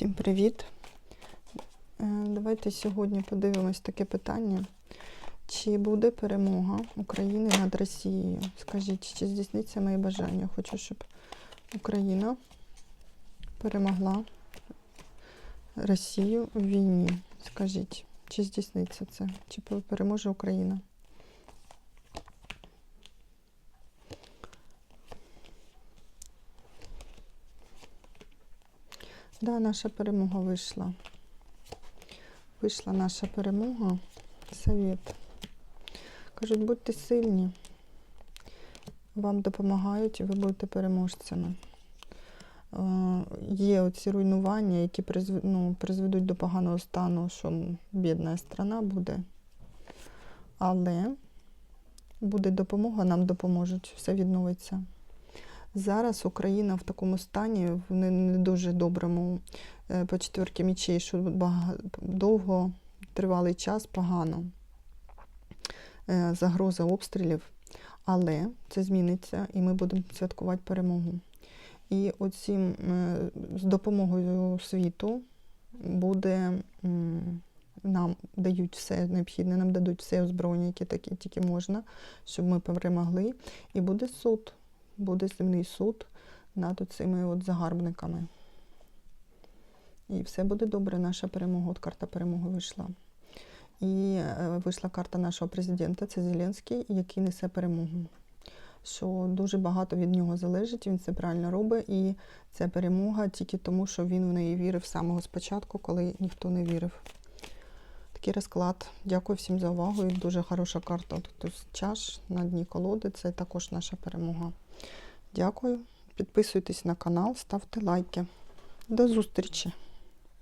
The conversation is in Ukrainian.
Всім привіт! Е, Давайте сьогодні подивимось таке питання. Чи буде перемога України над Росією? Скажіть, чи здійсниться моє бажання? Хочу, щоб Україна перемогла Росію в війні. Скажіть, чи здійсниться це? Чи переможе Україна? Да, наша перемога вийшла. Вийшла наша перемога. Совет. Кажуть, будьте сильні. Вам допомагають і ви будете переможцями. Е, Є оці руйнування, які ну, призведуть до поганого стану, що бідна страна буде. Але буде допомога, нам допоможуть, все відновиться. Зараз Україна в такому стані, в не, дуже доброму е, по четвірки мічей, що довго тривалий час погано. Е, Загроза обстрілів. Але це зміниться, і ми будемо святкувати перемогу. І оцім е, з допомогою світу буде нам дають все необхідне, нам дадуть все озброєння, яке таке тільки можна, щоб ми перемогли. І буде суд, буде земний суд над цими от загарбниками. І все буде добре, наша перемога. От карта перемоги вийшла. І е, вийшла карта нашого президента, це Зеленський, який несе перемогу. Що дуже багато від нього залежить, він це правильно робить, і це перемога тільки тому, що він в неї вірив з самого спочатку, коли ніхто не вірив. Такий розклад. Дякую всім за увагу. І дуже хороша карта. Тут чаш на дні колоди. Це також наша перемога. Дякую. Підписуйтесь на канал, ставте лайки. До зустрічі!